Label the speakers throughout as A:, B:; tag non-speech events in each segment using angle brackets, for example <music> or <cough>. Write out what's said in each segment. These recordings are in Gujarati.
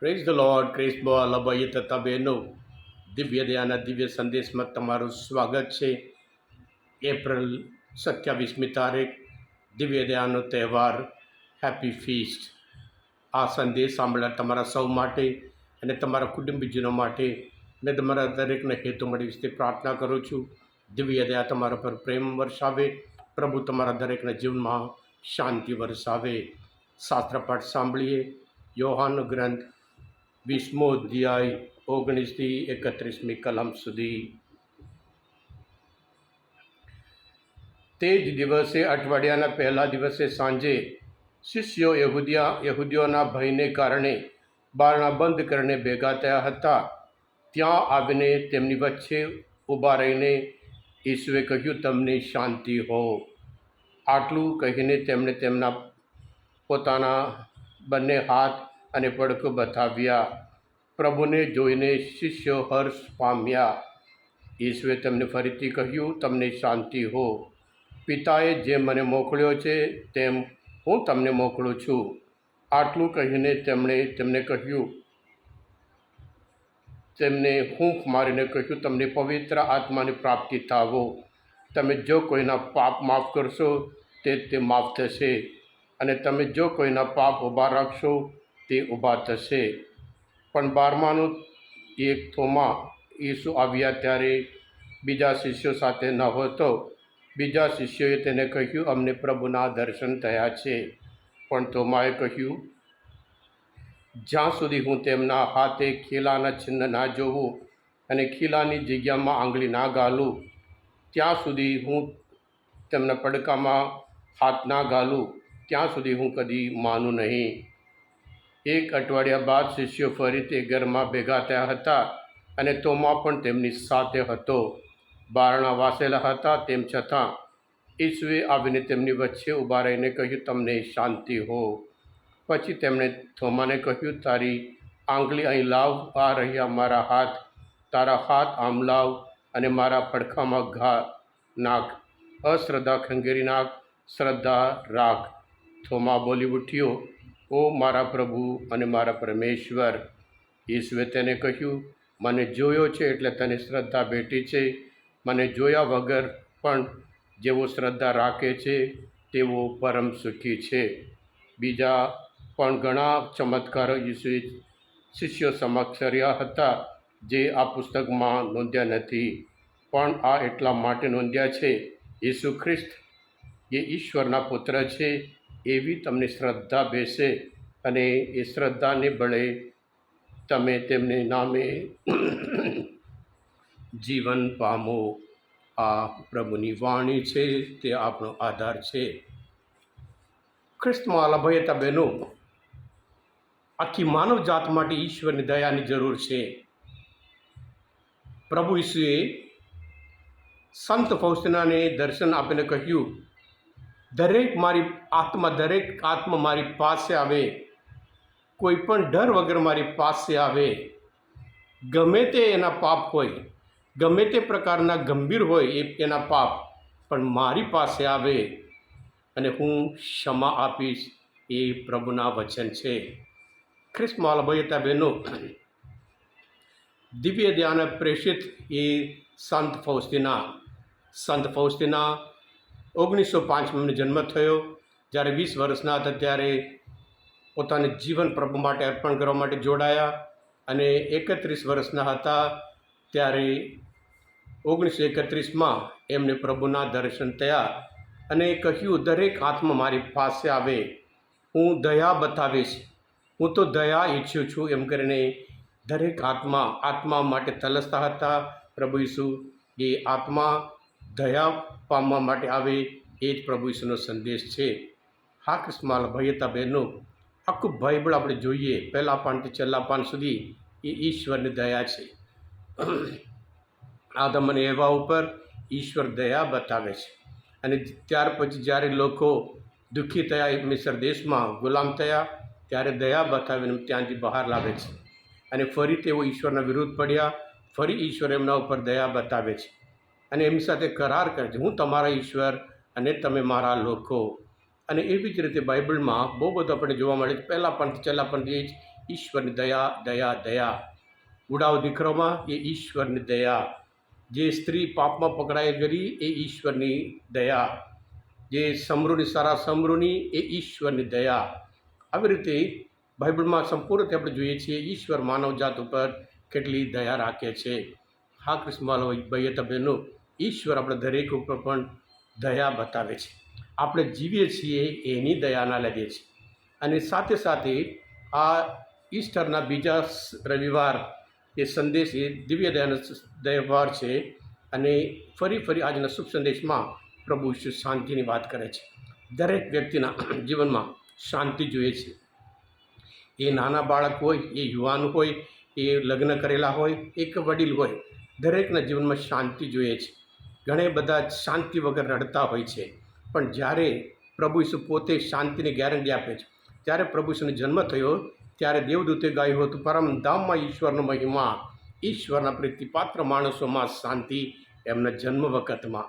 A: પ્રેઝ ધ લોર્ડ ક્રેઝ બોલ અભય તથા બહેનો દિવ્ય દયાના દિવ્ય સંદેશમાં તમારું સ્વાગત છે એપ્રિલ સત્યાવીસમી તારીખ દિવ્ય દયાનો તહેવાર હેપી ફીસ્ટ આ સંદેશ સાંભળનાર તમારા સૌ માટે અને તમારા કુટુંબીજનો માટે મેં તમારા દરેકને હેતુ મળી વિશે પ્રાર્થના કરું છું. દિવ્ય દયા તમારા પર પ્રેમ વરસાવે. પ્રભુ તમારા દરેકના જીવનમાં શાંતિ વરસાવે. શાસ્ત્રપાઠ સાંભળીએ. યોહાનો ગ્રંથ વીસમો અધ્યાય ઓગણીસથી એકત્રીસમી કલમ સુધી. તે જ દિવસે, અઠવાડિયાના પહેલા દિવસે સાંજે, શિષ્યો યહૂદિયા, યહૂદીઓના ભયને કારણે બારણા બંધ કરીને ભેગા થયા હતા. ત્યાં આવીને તેમની વચ્ચે ઊભા રહીને ઈસુએ કહ્યું, તમને શાંતિ હો. આટલું કહીને તેમણે તેમના પોતાના બંને હાથ અને પડખો બતાવ્યા. પ્રભુને જોઈને શિષ્યો હર્ષ પામ્યા. ઈશ્વરે તેમને ફરીથી કહ્યું, તમને શાંતિ હો. પિતાએ જેમ મને મોકલ્યો છે, તેમ હું તમને મોકલું છું. આટલું કહીને તેમણે તેમને કહ્યું. તેમને હૂંફ મારીને કહ્યું, તમને પવિત્ર આત્માની પ્રાપ્તિ થાવો. તમે જો કોઈના પાપ માફ કરશો, તે તે માફ થશે. અને તમે જો કોઈના પાપ ઊભા રાખશો તે ઊભા થશે. પણ બારમાનું એક થોમાં ઈસુ આવ્યા ત્યારે બીજા શિષ્યો સાથે ન હતો. બીજા શિષ્યોએ તેને કહ્યું, અમને પ્રભુના દર્શન થયા છે. પણ થોમાએ કહ્યું, જ્યાં સુધી હું તેમના હાથે ખીલાના ચિહ્ન ના જોઉં અને ખીલાની જગ્યામાં આંગળી ના ગાલું, ત્યાં સુધી હું તેમના પડકામાં હાથ ના ગાલું, ત્યાં સુધી હું કદી માનું નહીં. એક અઠવાડિયા બાદ શિષ્યો ફરીથી ઘરમાં ભેગા થયા હતા અને તોમાં પણ તેમની સાથે હતો. બારણા વાસેલા હતા તેમ છતાં ઈસુએ આવીને તેમની વચ્ચે ઊભા રહીને કહ્યું, તમને શાંતિ હો. પછી તેમણે થોમાને કહ્યું, તારી આંગળી અહીં લાવ, આ રહ્યા મારા હાથ, તારા હાથ આમ લાવ અને મારા પડખામાં ઘા નાખ, અશ્રદ્ધા ખંગેરી નાખ, શ્રદ્ધા રાખ. થોમા બોલી ઉઠ્યો ઓ મારા પ્રભુ અને મારા પરમેશ્વર ઈશ્વરે તેને કહ્યું, મને જોયો છે એટલે તને શ્રદ્ધા ભેટી છે. મને જોયા વગર પણ જેવો શ્રદ્ધા રાખે છે, તેવો પરમ સુખી છે. બીજા પણ ઘણા ચમત્કારો ઈસુએ શિષ્યો સમક્ષ રહ્યા હતા, જે આ પુસ્તકમાં નોંધ્યા નથી. પણ આ એટલા માટે નોંધ્યા છે, ઈસુ ખ્રિસ્ત એ ઈશ્વરના પુત્ર છે. એવી તમને શ્રદ્ધા બેસે અને એ શ્રદ્ધાને બળે તમે તેમને નામે જીવન પામો. આ પ્રભુની વાણી છે, તે આપણો આધાર છે. ખ્રિસ્તમાં અલભયતા બહેનો, આખી માનવ જાત માટે ઈશ્વરની દયાની જરૂર છે. પ્રભુ ઈસુએ સંત ફૌસ્તનાને દર્શન આપીને કહ્યું દરેક મારી આત્મા, દરેક આત્મા મારી પાસે આવે, કોઈ પણ ડર વગર મારી પાસે આવે, ગમે તે એના પાપ હોય, ગમે તે પ્રકારના ગંભીર હોય એ એના પાપ, પણ મારી પાસે આવે અને હું ક્ષમા આપીશ એ પ્રભુના વચન છે. ખ્રિસ્મા ભયતા બહેનો દિવ્ય ધ્યાન પ્રેષિત એ સંત ફૌસ્તીના સંત ફૌસ્તીના ઓગણીસો પાંચમાં એમનો જન્મ થયો. જ્યારે વીસ વર્ષના હતા ત્યારે પોતાને જીવન પ્રભુ માટે અર્પણ કરવા માટે જોડાયા અને એકત્રીસ વર્ષના હતા ત્યારે ઓગણીસો એકત્રીસમાં એમને પ્રભુના દર્શન થયા અને કહ્યું, દરેક આત્મા મારી પાસે આવે. હું દયા બતાવીશ. હું તો દયા ઈચ્છું છું. એમ કરીને દરેક આત્મા આત્મા માટે તલસતા હતા. પ્રભુ ઈસુ એ આત્મા દયા પામવા માટે આવે એ જ પ્રભુ ઈશ્વરનો સંદેશ છે. હા કૃષ્ણ ભયતા બહેનો આખું બાઇબલ આપણે જોઈએ. પહેલાં પાનથી છેલ્લા પાન સુધી એ ઈશ્વરની દયા છે. આદમ અને એવા ઉપર ઈશ્વર દયા બતાવે છે. અને ત્યાર પછી જ્યારે લોકો દુઃખી થયા મિસર દેશમાં ગુલામ થયા, ત્યારે દયા બતાવીને ત્યાંથી બહાર લાવે છે. અને ફરી તેઓ ઈશ્વરના વિરુદ્ધ પડ્યા, ફરી ઈશ્વર એમના ઉપર દયા બતાવે છે. અને એમની સાથે કરાર કરે છે હું તમારા ઈશ્વર અને તમે મારા લોકો. અને એવી જ રીતે બાઇબલમાં બહુ બધું આપણે જોવા મળે છે. પહેલાં પણ છેલ્લા પણ એ જ ઈશ્વરની દયા દયા દયા. ઉડાવ દીકરોમાં એ ઈશ્વરની દયા. જે સ્ત્રી પાપમાં પકડાઈ ગઈ એ ઈશ્વરની દયા. જે સમૃની સારા સમૃની એ ઈશ્વરની દયા. આવી રીતે બાઇબલમાં સંપૂર્ણ આપણે જોઈએ છીએ ઈશ્વર માનવજાત ઉપર કેટલી દયા રાખે છે. હા કૃષ્ણમાલ ભાઈએ બહેનો ઈશ્વર આપણે દરેક ઉપર પણ દયા બતાવે છે. આપણે જીવીએ છીએ એની દયાના લીધે છે. અને સાથે સાથે આ ઈસ્ટરના બીજા રવિવાર એ સંદેશ એ દિવ્ય દયાનો તહેવાર છે અને ફરી ફરી આજના શુભ સંદેશમાં પ્રભુ ઈશ્વર શાંતિની વાત કરે છે. દરેક વ્યક્તિના <clears throat> જીવનમાં શાંતિ જોઈએ છે. એ નાના બાળક હોય, એ યુવાન હોય, એ લગ્ન કરેલા હોય, એક વડીલ હોય, દરેકના જીવનમાં શાંતિ જોઈએ છે. ઘણા બધા શાંતિ વગર રડતા હોય છે. પણ જ્યારે પ્રભુ ઈસુ પોતે શાંતિની ગેરંટી આપે છે, ત્યારે પ્રભુ ઈસુનો જન્મ થયો, ત્યારે દેવદૂતે ગાયું હતું પરમધામમાં ઈશ્વરનો મહિમા, ઈશ્વરના પ્રીતિપાત્ર માણસોમાં શાંતિ એમના જન્મ વખતમાં.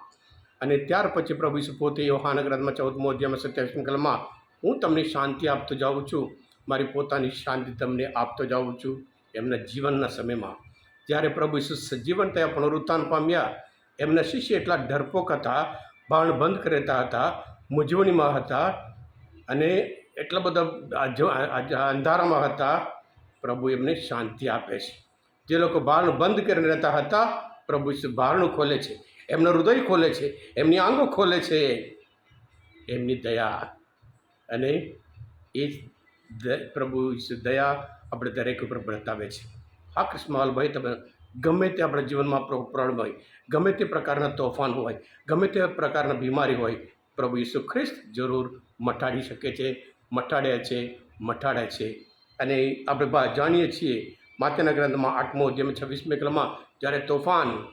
A: અને ત્યાર પછી પ્રભુ ઈસુ પોતે યોહાન ગ્રંથમાં ચૌદમો અધ્યાયમાં સત્યાવીસમી કલમમાં, હું તમને શાંતિ આપતો જાઉં છું, મારી પોતાની શાંતિ તમને આપતો જાઉં છું એમના જીવનના સમયમાં. જ્યારે પ્રભુ ઈસુ સજીવન થયા પુનરુત્થાન પામ્યા એમના શિષ્ય એટલા ડરપોક હતા, બાણ બંધ કરેતા હતા, મૂંઝવણીમાં હતા અને એટલા બધા અંધારામાં હતા, પ્રભુ એમને શાંતિ આપે છે. જે લોકો બારણું બંધ કરીને રહેતા હતા, પ્રભુ બારણું ખોલે છે, એમનું હૃદય ખોલે છે, એમની આંગો ખોલે છે, એમની દયા અને એ પ્રભુ દયા આપણે દરેક ઉપર બતાવે છે. હા કૃષ્ણમાલભાઈ તમે ગમે તે આપણા જીવનમાં પ્રો- પ્રણ હોય, ગમે તે પ્રકારના તોફાન હોય, ગમે તે પ્રકારના બીમારી હોય, પ્રભુ ઈસુ ખ્રિસ્ત જરૂર મટાડી શકે છે, મટાડે છે મટાડે છે. અને આપણે જાણીએ છીએ માતાના ગ્રંથમાં આઠમો અધ્યાય છવ્વીસમી કલમમાં, જ્યારે તોફાન,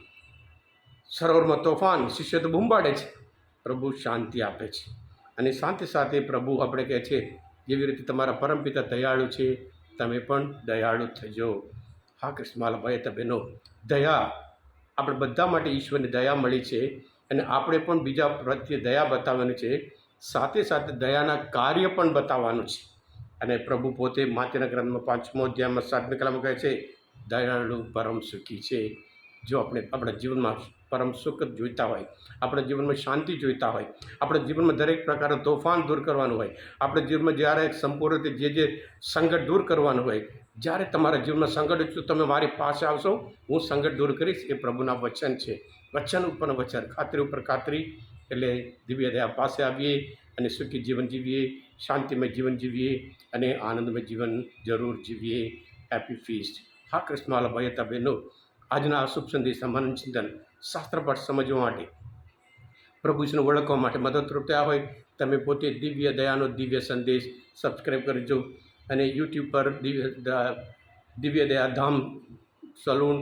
A: સરોવરમાં તોફાન, શિષ્ય તો બૂંબાડે છે, પ્રભુ શાંતિ આપે છે. અને સાથે સાથે પ્રભુ આપણે કહે છે, જેવી રીતે તમારા પરમપિતા દયાળુ છે, તમે પણ દયાળુ થજો. હા કૃષ્ણમાલા ભાઈ તો બહેનો દયા. આપણે બધા માટે ઈશ્વરની દયા મળી છે અને આપણે પણ બીજા પ્રત્યે દયા બતાવવાની છે. સાથે સાથે દયાના કાર્ય પણ બતાવવાનું છે. અને પ્રભુ પોતે માત્યના ગ્રંથમાં પાંચમો અધ્યાયમાં સાતમી કલામાં કહે છે, દયાળુ પરમ સુખી છે. જો આપણે આપણા જીવનમાં પરમ સુખ જોઈતા હોય. આપણા જીવનમાં શાંતિ જોઈતા હોય. આપણા જીવનમાં દરેક પ્રકારનું તોફાન દૂર કરવાનું હોય. આપણા જીવનમાં જ્યારે સંપૂર્ણ રીતે જે જે સંકટ દૂર કરવાનું હોય, જ્યારે તમારા જીવનમાં સંકટ છે તમે મારી પાસે આવશો. હું સંકટ દૂર કરીશ એ પ્રભુના વચન છે. વચન ઉપર વચન, ખાતરી ઉપર ખાતરી. એટલે દિવ્ય દયા પાસે આવીએ અને સુખી જીવન જીવીએ, શાંતિમય જીવન જીવીએ અને આનંદમય જીવન જરૂર જીવીએ. હેપી ફીસ્ટ હા કૃષ્ણવાલા ભાઈ હતા બહેનો આજના અશુભ મનન ચિંતન શાસ્ત્રપાઠ સમજવા માટે પ્રભુ ઓળખવા માટે મદદરૂપ થયા હોય, તમે પોતે દિવ્ય દયાનો દિવ્ય સંદેશ સબસ્ક્રાઈબ કરજો અને યુટ્યુબ પર દિવ્ય દિવ્ય દયા ધામ સલૂન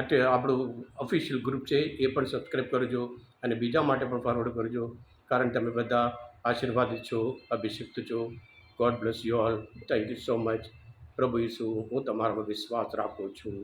A: એટલે આપણું ઓફિશિયલ ગ્રુપ છે, એ પણ સબસ્ક્રાઈબ કરજો અને બીજા માટે પણ ફોરવર્ડ કરજો, કારણ તમે બધા આશીર્વાદિત છો, અભિષિક્ત છો. God bless you all thank you so much પ્રભુ ઈસુ, હું તમારામાં વિશ્વાસ રાખું છું.